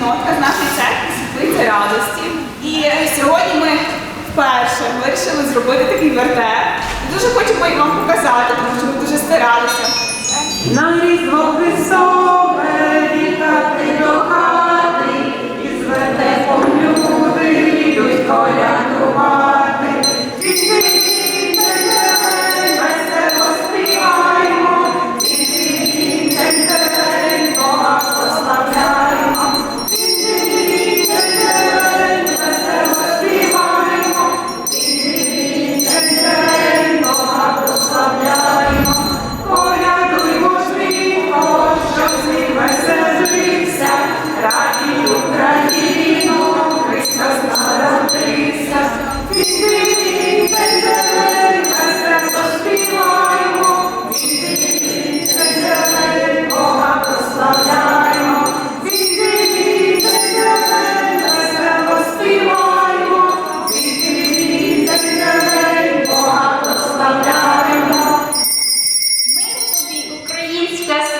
спільнотка з нашої церкви світлиця радості. І сьогодні ми вперше вирішили зробити такий вертеп. І дуже хочемо їх вам показати, тому що ми дуже старалися. На різдво Христове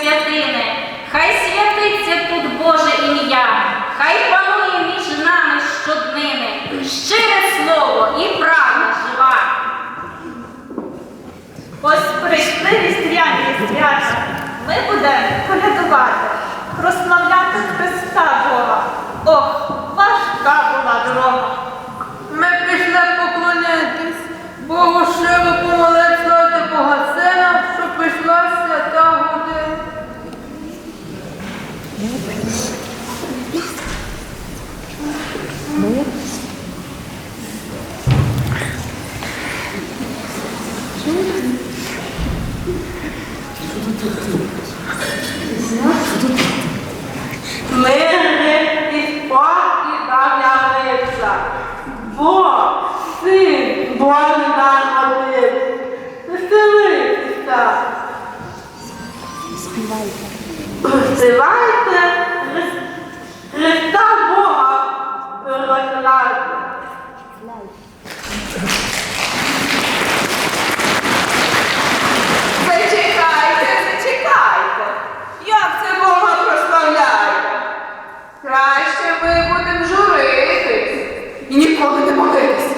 святине, хай святиться тут Боже ім'я, хай панує між нами щодними, щире слово і правда жива. Ось прийшли різдвяні свята, ми будемо колядувати, прославляти Христа Бога. Мирне і спокій нам явився. Бог, син, Божий нам народився. Веселися. Співайте. Співайте Хри- Христа Бога прославляйте. Зачекайте, зачекайте. Як це Бога прославляєте? Краще ми будемо журитись і ніколи не молитись.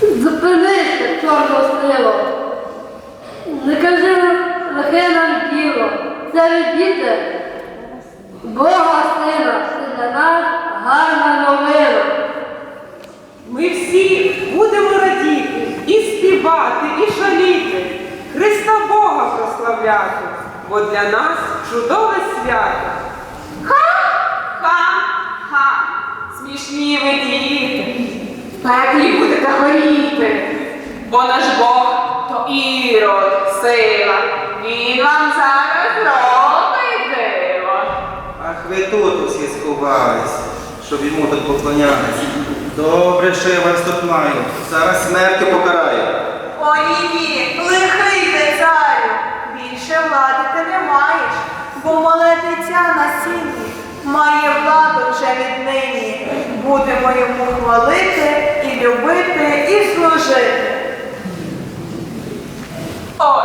Зупинися, чорно сило. Не кажи лихе нам діло. Це діти Бога сина, це для нас гарна новина. Ми всі будемо радіти і співати, і шаліти, Христа Бога прославляти, бо для нас чудове свято. Ха-ха-ха, Смішні ви діти. Пеклі будете горіти. Бо наш Бог то ірод, сила. Він вам зараз робить диво. Ах, ви тут усі сховались, щоб йому тут поклонятися. Добре, що я вас тут маю. Зараз смертю покараю. О, ні, ні, лихий ти царю. Більше влади ти не маєш, бо молитиця на сіні має владу вже віднині. Будемо йому хвалити і любити, і служити. О,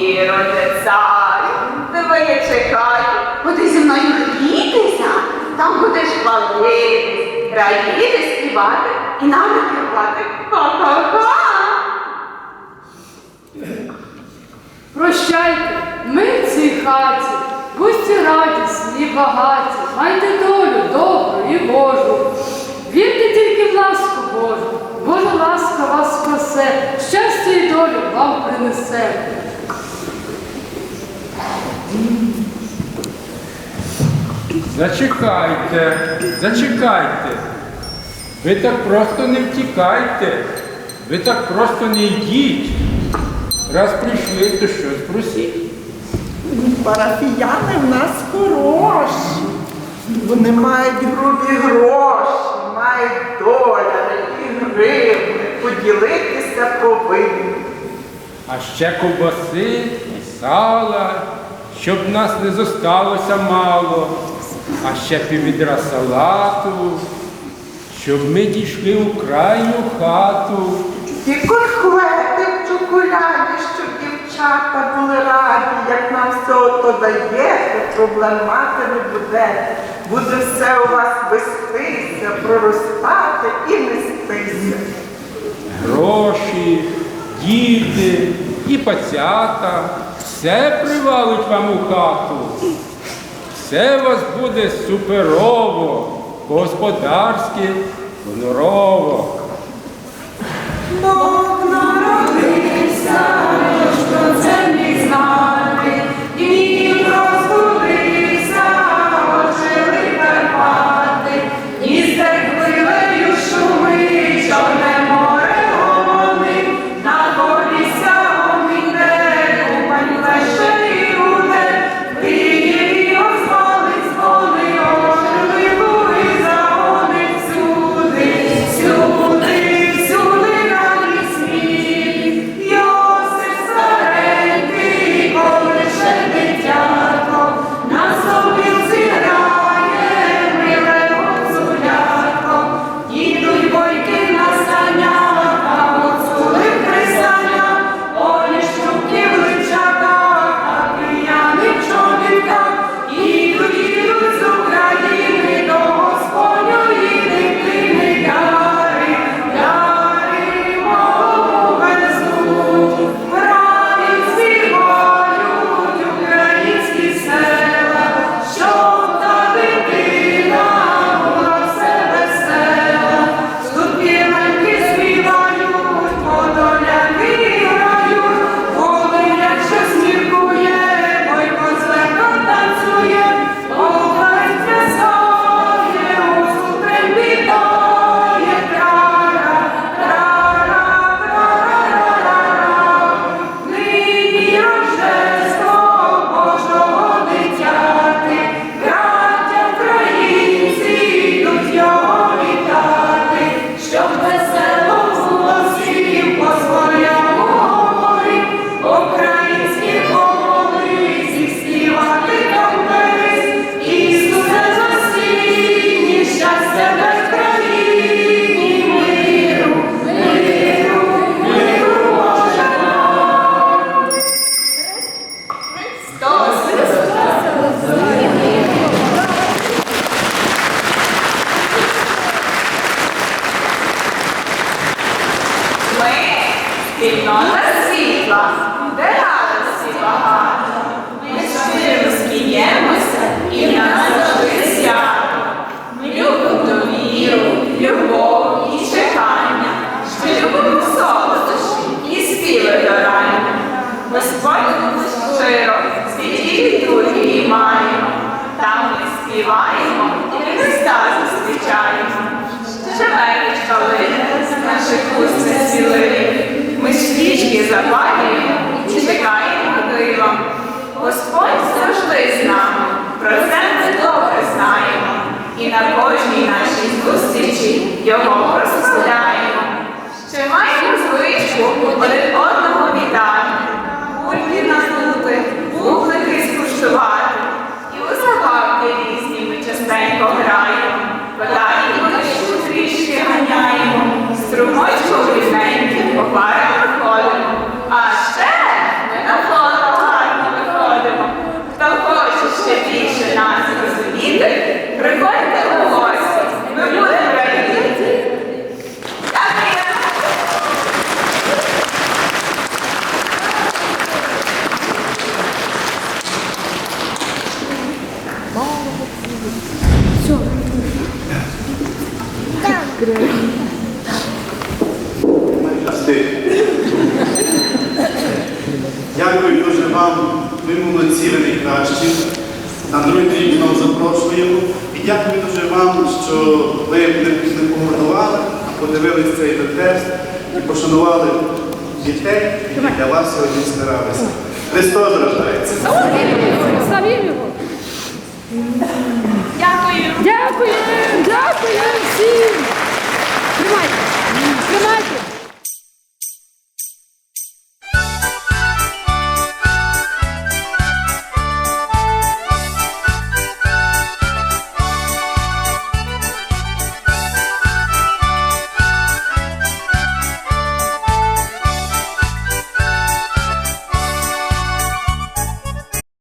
Іроде, царю, тебе я чекаю, ти зі мною грітися, там будеш хвалитись, радіти, співати і нами керувати. Ха-ха-ха! Прощайте, ми в цій хаті, будьте радісні і багаті, майте долю добру і Божу. Вірте тільки в ласку Божу, Божа ласка вас спасе, щастя і долю вам принесе. Зачекайте, зачекайте. Ви так просто не втікайте. Ви так просто не йдіть. Раз прийшли, то щось просіть. Парафіяни в нас хороші. Вони мають грубі гроші, мають доляри і гривни, поділитися повинні. А ще ковбаси і сала, щоб нас не зосталося мало, а ще піввідра салату, щоб ми дійшли у крайню хату. І конхвети подає, проблем мати не буде, буде все у вас вестися, проростати і нестися. Гроші, діти і пацята все привалить вам у хату. Все у вас буде суперово, по-господарськи, здорово. Бог народився. забаві і чекаємо дива. Господь завжди з нами, про це ми добре знаємо. І на кожній нашій зустрічі його прославляємо. Ще маємо звичку. Дякую дуже вам, ви молодці, ви найкращі. На другий рік вам запрошуємо. І дякую дуже вам, що ви не погодували, а подивилися цей текст і пошанували дітей, які для вас сьогодні старалися. Христос рождається. Дякую. Дякую. Дякую всім. Тримайте! Тримайте!